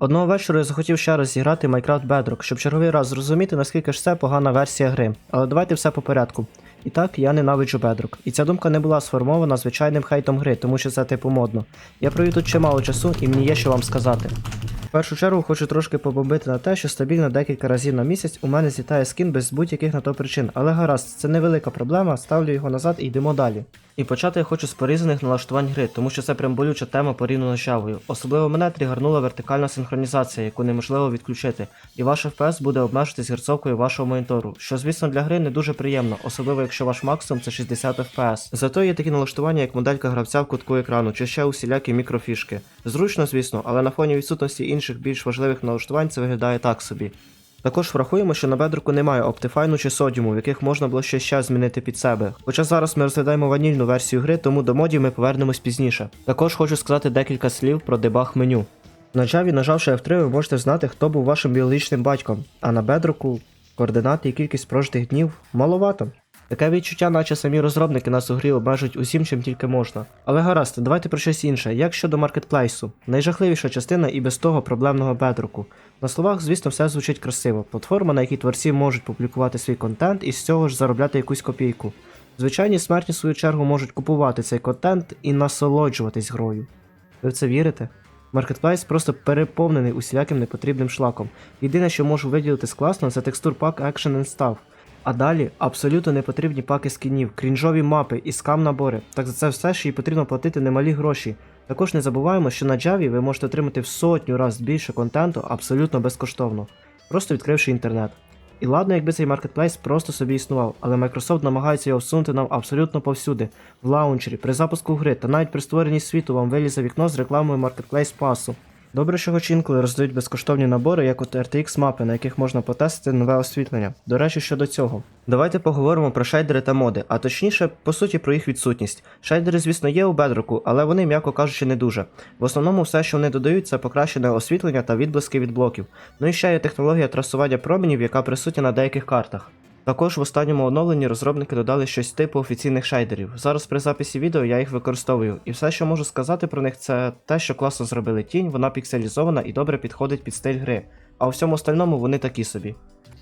Одного вечора я захотів ще раз зіграти Minecraft Bedrock, щоб черговий раз зрозуміти, наскільки ж це погана версія гри. Але давайте все по порядку. І так, я ненавиджу Bedrock. І ця думка не була сформована звичайним хейтом гри, тому що це типу модно. Я провів тут чимало часу і мені є що вам сказати. В першу чергу хочу трошки побомбити на те, що стабільно декілька разів на місяць у мене злітає скін без будь-яких на то причин, але гаразд, це невелика проблема, ставлю його назад і йдемо далі. І почати я хочу з порізаних налаштувань гри, тому що це прям болюча тема порівняно з Java. Особливо мене тригернула вертикальна синхронізація, яку неможливо відключити, і ваш FPS буде обмежитись герцовкою вашого монітору, що звісно для гри не дуже приємно, особливо якщо ваш максимум це 60 FPS. Зато є такі налаштування, як моделька гравця в кутку екрану, чи ще усілякі мікрофішки. Зручно, звісно, але на фоні відсутності інших більш важливих налаштувань це виглядає так собі. Також врахуємо, що на бедруку немає оптифайну чи содіуму, в яких можна було ще ще змінити під себе. Хоча зараз ми розглядаємо ванільну версію гри, тому до модів ми повернемось пізніше. Також хочу сказати декілька слів про дебаг меню. На Java, нажавши F3, ви можете знати, хто був вашим біологічним батьком, а на бедруку координати і кількість прожитих днів маловато. Таке відчуття, наче самі розробники нас у грі обмежують усім, чим тільки можна. Але гаразд, давайте про щось інше. Як щодо маркетплейсу? Найжахливіша частина і без того проблемного бедроку. На словах, звісно, все звучить красиво. Платформа, на якій творці можуть публікувати свій контент і з цього ж заробляти якусь копійку. Звичайні смертні, в свою чергу, можуть купувати цей контент і насолоджуватись грою. Ви в це вірите? Маркетплейс просто переповнений усіляким непотрібним шлаком. Єдине, що можу виділити з класно, це текстур пак Action and Stuff. А далі абсолютно непотрібні паки скінів, крінжові мапи і скам набори. Так за це все ж їй потрібно платити немалі гроші. Також не забуваємо, що на Java ви можете отримати в сотню раз більше контенту абсолютно безкоштовно, просто відкривши інтернет. І ладно, якби цей маркетплейс просто собі існував, але Microsoft намагається його всунути нам абсолютно повсюди, в лаунчері, при запуску гри та навіть при створенні світу вам вилізе вікно з рекламою маркетплейс пасу. Добре, що хоч інколи роздають безкоштовні набори, як от RTX мапи, на яких можна потестити нове освітлення. До речі, щодо цього. Давайте поговоримо про шейдери та моди, а точніше, по суті, про їх відсутність. Шейдери, звісно, є у бедроку, але вони, м'яко кажучи, не дуже. В основному все, що вони додають, це покращене освітлення та відблиски від блоків. Ну і ще є технологія трасування променів, яка присутня на деяких картах. Також в останньому оновленні розробники додали щось типу офіційних шайдерів. Зараз при записі відео я їх використовую, і все, що можу сказати про них, це те, що класно зробили тінь, вона пікселізована і добре підходить під стиль гри. А у всьому остальному вони такі собі.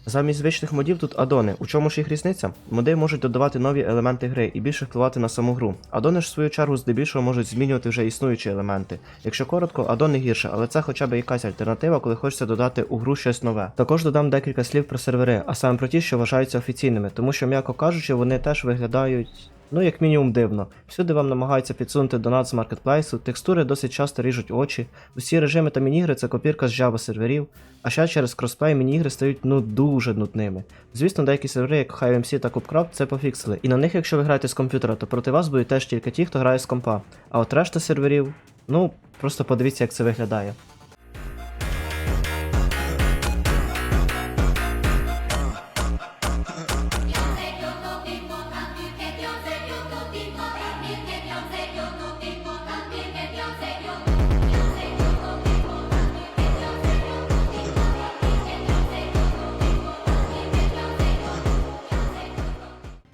Замість звичних модів тут адони. У чому ж їх різниця? Моди можуть додавати нові елементи гри і більше впливати на саму гру. Адони ж в свою чергу здебільшого можуть змінювати вже існуючі елементи. Якщо коротко, адони гірше, але це хоча б якась альтернатива, коли хочеться додати у гру щось нове. Також додам декілька слів про сервери, а саме про ті, що вважаються офіційними, тому що, м'яко кажучи, вони теж виглядають. Ну, як мінімум, дивно. Всюди вам намагаються підсунути донат з маркетплейсу, текстури досить часто ріжуть очі, усі режими та мінігри це копірка з Java серверів, а ще через кросплей мінігри стають ну дуже нудними. Звісно, деякі сервери, як HiveMC та CubeCraft, це пофіксили, і на них, якщо ви граєте з комп'ютера, то проти вас будуть теж тільки ті, хто грає з компа. А от решта серверів, ну, просто подивіться, як це виглядає.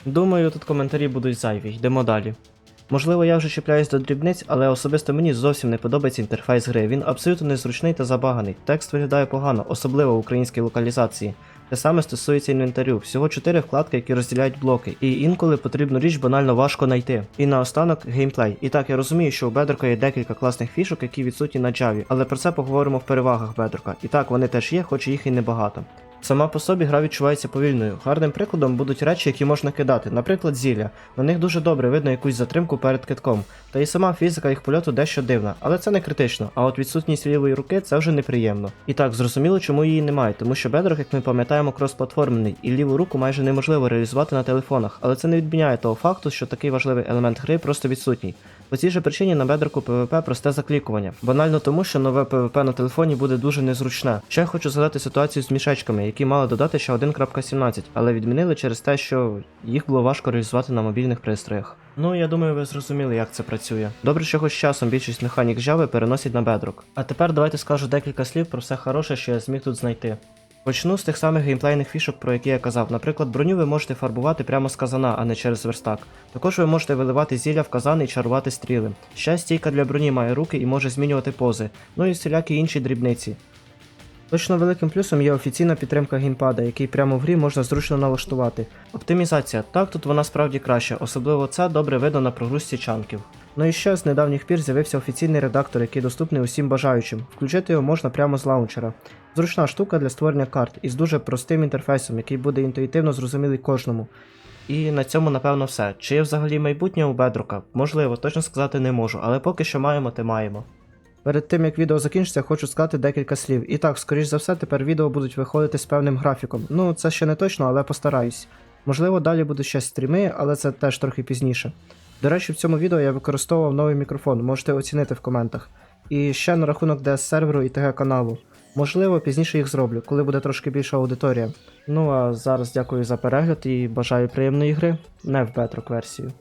Думаю, тут коментарі будуть зайві, йдемо далі. Можливо, я вже чіпляюсь до дрібниць, але особисто мені зовсім не подобається інтерфейс гри. Він абсолютно незручний та забаганий. Текст виглядає погано, особливо в українській локалізації. Те саме стосується інвентарю. Всього 4 вкладки, які розділяють блоки, і інколи потрібну річ банально важко знайти. І наостанок геймплей. І так, я розумію, що у Бедрока є декілька класних фішок, які відсутні на Java, але про це поговоримо в перевагах Бедрока. І так, вони теж є, хоч їх і небагато. Сама по собі гра відчувається повільною. Гарним прикладом будуть речі, які можна кидати, наприклад, зілля. На них дуже добре видно якусь затримку перед китком. Та і сама фізика їх польоту дещо дивна, але це не критично. А от відсутність лівої руки це вже неприємно. І так, зрозуміло, чому її немає, тому що Bedrock, як ми пам'ятаємо, кросплатформений, і ліву руку майже неможливо реалізувати на телефонах, але це не відміняє того факту, що такий важливий елемент гри просто відсутній. По цій же причині на бедроку PvP просте заклікування. Банально тому, що нове PvP на телефоні буде дуже незручне. Ще хочу згадати ситуацію з мішечками, які мали додати ще 1.17, але відмінили через те, що їх було важко реалізувати на мобільних пристроях. Ну, я думаю, ви зрозуміли, як це працює. Добре, що хоч часом більшість механік Java переносять на бедрок. А тепер давайте скажу декілька слів про все хороше, що я зміг тут знайти. Почну з тих самих геймплейних фішок, про які я казав. Наприклад, броню ви можете фарбувати прямо з казана, а не через верстак. Також ви можете виливати зілля в казан і чарувати стріли. Ще стійка для броні має руки і може змінювати пози, ну і всілякі інші дрібниці. Точно великим плюсом є офіційна підтримка геймпада, який прямо в грі можна зручно налаштувати. Оптимізація. Так, тут вона справді краща, особливо це добре видно на прогрузці чанків. Ну і ще з недавніх пір з'явився офіційний редактор, який доступний усім бажаючим. Включити його можна прямо з лаунчера. Зручна штука для створення карт із дуже простим інтерфейсом, який буде інтуїтивно зрозумілий кожному. І на цьому напевно все. Чи є взагалі майбутнє у Бедрока? Можливо, точно сказати не можу, але поки що маємо, те маємо. Перед тим як відео закінчиться, хочу сказати декілька слів. І так, скоріш за все, тепер відео будуть виходити з певним графіком. Ну, це ще не точно, але постараюсь. Можливо, далі будуть ще стріми, але це теж трохи пізніше. До речі, в цьому відео я використовував новий мікрофон, можете оцінити в коментах. І ще на рахунок DS серверу і ТГ каналу. Можливо, пізніше їх зроблю, коли буде трошки більша аудиторія. Ну а зараз дякую за перегляд і бажаю приємної гри, не в бетрок версію.